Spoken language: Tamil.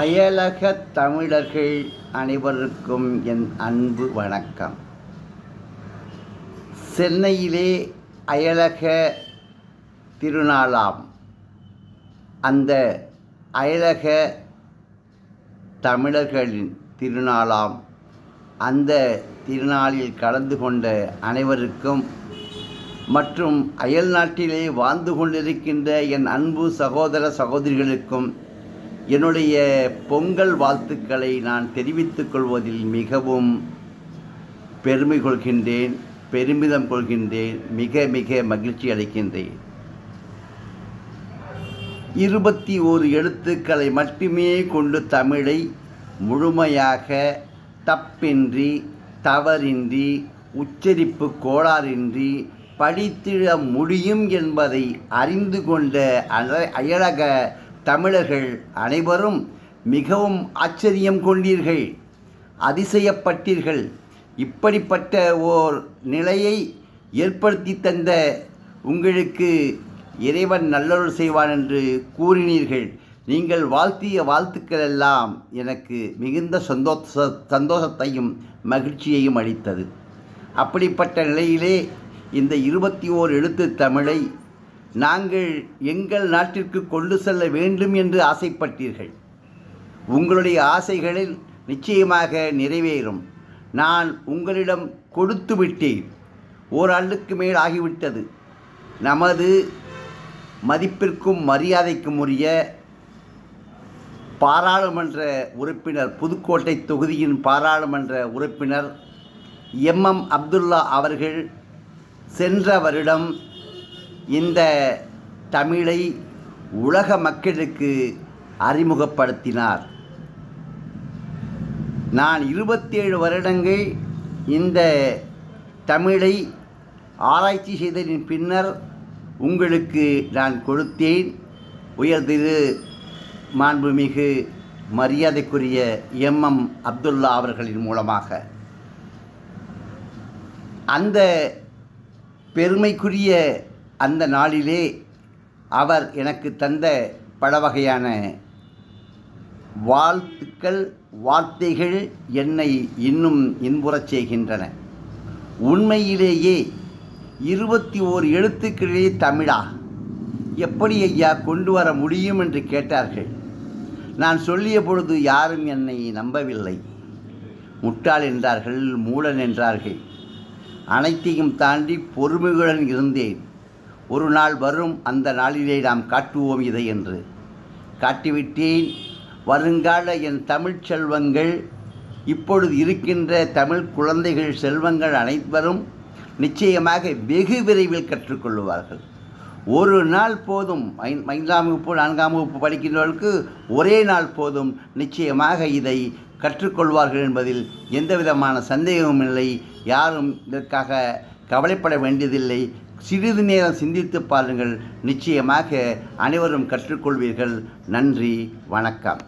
அயலக தமிழர்கள் அனைவருக்கும் என் அன்பு வணக்கம். சென்னையிலே அயலக திருநாளாம். அந்த அயலக தமிழர்களின் திருநாளாம். அந்த திருநாளில் கலந்து கொண்ட அனைவருக்கும் மற்றும் அயல் நாட்டிலே வாழ்ந்து கொண்டிருக்கின்ற என் அன்பு சகோதர சகோதரிகளுக்கும் என்னுடைய பொங்கல் வாழ்த்துக்களை நான் தெரிவித்துக் கொள்வதில் மிகவும் பெருமை கொள்கின்றேன் பெருமிதம் கொள்கின்றேன் மிக மிக மகிழ்ச்சி அளிக்கின்றேன். இருபத்தி ஓரு எழுத்துக்களை மட்டுமே கொண்டு தமிழை முழுமையாக தப்பின்றி தவறின்றி உச்சரிப்பு கோளாறின்றி படித்திட முடியும் என்பதை அறிந்து கொண்ட அழக அழக தமிழர்கள் அனைவரும் மிகவும் ஆச்சரியம் கொண்டீர்கள் அதிசயப்பட்டீர்கள். இப்படிப்பட்ட ஓர் நிலையை ஏற்படுத்தி தந்த உங்களுக்கு இறைவன் நல்லருள் செய்வான் என்று கூறினீர்கள். நீங்கள் வாழ்த்திய வாழ்த்துக்கள் எல்லாம் எனக்கு மிகுந்த சந்தோஷ சந்தோஷத்தையும் மகிழ்ச்சியையும் அளித்தது. அப்படிப்பட்ட நிலையிலே இந்த இருபத்தி ஓர் எழுத்து தமிழை நாங்கள் எங்கள் நாட்டிற்கு கொண்டு செல்ல வேண்டும் என்று ஆசைப்பட்டீர்கள். உங்களுடைய ஆசைகளில் நிச்சயமாக நிறைவேறும். நான் உங்களிடம் கொடுத்து விட்டேன். ஓராண்டுக்கு மேல் ஆகிவிட்டது. நமது மதிப்பிற்கும் மரியாதைக்கும் உரிய பாராளுமன்ற உறுப்பினர் புதுக்கோட்டை தொகுதியின் பாராளுமன்ற உறுப்பினர் எம்எம் அப்துல்லா அவர்கள் சென்ற வருடம் இந்த தமிழை உலக மக்களுக்கு அறிமுகப்படுத்தினார். நான் இருபத்தேழு வருடங்கள் இந்த தமிழை ஆராய்ச்சி செய்ததின் பின்னர் உங்களுக்கு நான் கொடுத்தேன். உயர்திரு மாண்புமிகு மரியாதைக்குரிய எம்எம் அப்துல்லா அவர்களின் மூலமாக. அந்த பெருமைக்குரிய அந்த நாளிலே அவர் எனக்கு தந்த பல வகையான வாழ்த்துக்கள் வார்த்தைகள் என்னை இன்னும் இன்புறச் செய்கின்றன. உண்மையிலேயே இருபத்தி ஓர் எழுத்துக்களிலே தமிழா? எப்படி ஐயா கொண்டு வர முடியும் என்று கேட்டார்கள். நான் சொல்லிய பொழுது யாரும் என்னை நம்பவில்லை. முட்டாள் என்றார்கள் மூடன் என்றார்கள். அனைத்தையும் தாண்டி பொறுமையுடன் இருந்தேன். ஒரு நாள் வரும் அந்த நாளிலே நாம் காட்டுவோம் இதை என்று. காட்டிவிட்டேன் வருங்கால என் தமிழ்ச் செல்வங்கள் இப்பொழுது இருக்கின்ற தமிழ் குழந்தைகள் செல்வங்கள் அனைவரும் நிச்சயமாக வெகு விரைவில் கற்றுக்கொள்வார்கள் ஒரு நாள் போதும் ஐந்தாம் வகுப்பு நான்காம் வகுப்பு படிக்கின்றவர்களுக்கு ஒரே நாள் போதும் நிச்சயமாக இதை கற்றுக்கொள்வார்கள் என்பதில் எந்தவிதமான சந்தேகமும் இல்லை. யாரும் இதற்காக கவலைப்பட வேண்டியதில்லை. சிறிது நேரம் சிந்தித்து பாருங்கள். நிச்சயமாக அனைவரும் கற்றுக்கொள்வீர்கள். நன்றி. வணக்கம்.